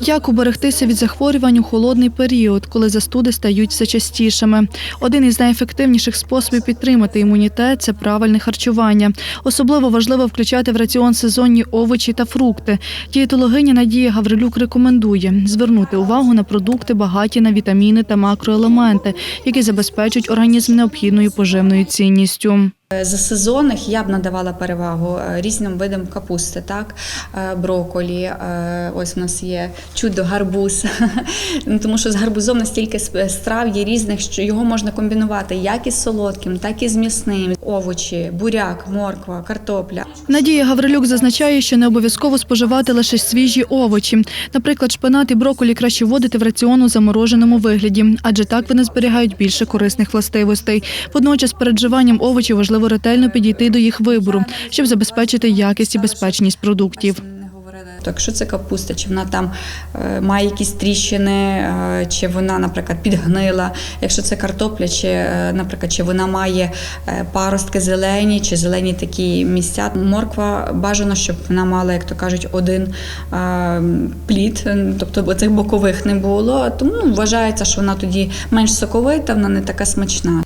Як уберегтися від захворювань у холодний період, коли застуди стають все частішими? Один із найефективніших способів підтримати імунітет це правильне харчування. Особливо важливо включати в раціон сезонні овочі та фрукти. Дієтологиня Надія Гаврилюк рекомендує звернути увагу на продукти, багаті на вітаміни та макроелементи, які забезпечують організм необхідною поживною цінністю. За сезонних я б надавала перевагу е, різним видам капусти, так Е, броколі. е, Ось у нас є чудо гарбуз. Ну, Тому що з гарбузом настільки страв є різних, що його можна комбінувати як із солодким, так і з м'ясним. Овочі, буряк, морква, картопля. Надія Гаврилюк зазначає, що не обов'язково споживати лише свіжі овочі. Наприклад, шпинат і броколі краще вводити в раціон у замороженому вигляді, адже так вони зберігають більше корисних властивостей. Водночас перед вживанням овочів важливо ретельно підійти до їх вибору, щоб забезпечити якість і безпечність продуктів. То якщо це капуста, чи вона там е, має якісь тріщини, е, чи вона, наприклад, підгнила. Якщо це картопля, чи, е, наприклад, чи вона має паростки зелені, чи зелені такі місця. Морква бажано, щоб вона мала, як то кажуть, один плід, тобто цих бокових не було. Тому ну, вважається, що вона тоді менш соковита, вона не така смачна.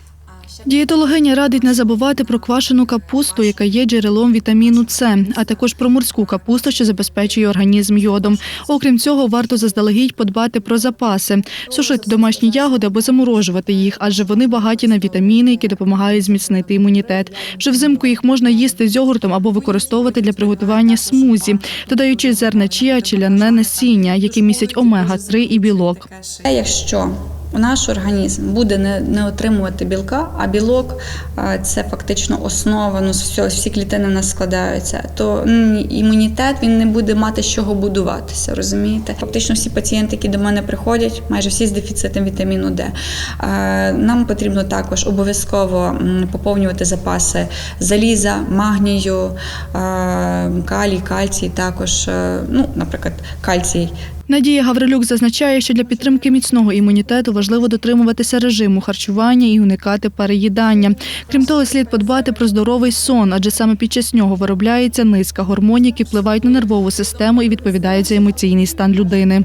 Дієтологиня радить не забувати про квашену капусту, яка є джерелом вітаміну С, а також про морську капусту, що забезпечує організм йодом. Окрім цього, варто заздалегідь подбати про запаси, сушити домашні ягоди або заморожувати їх, адже вони багаті на вітаміни, які допомагають зміцнити імунітет. Вже взимку їх можна їсти з йогуртом або використовувати для приготування смузі, додаючи зерна чія чи ляне насіння, які містять омега-3 і білок. Якщо наш організм буде не, не отримувати білка, а білок е, це фактично основа, ну все, всі клітини в нас складаються, то імунітет він не буде мати з чого будуватися, розумієте? Фактично всі пацієнти, які до мене приходять, майже всі з дефіцитом вітаміну Д. Е, Нам потрібно також обов'язково поповнювати запаси заліза, магнію, е, калій, кальцій, також, ну, наприклад, кальцій Надія Гаврилюк зазначає, що для підтримки міцного імунітету важливо дотримуватися режиму харчування і уникати переїдання. Крім того, слід подбати про здоровий сон, адже саме під час нього виробляється низка гормонів, які впливають на нервову систему і відповідають за емоційний стан людини.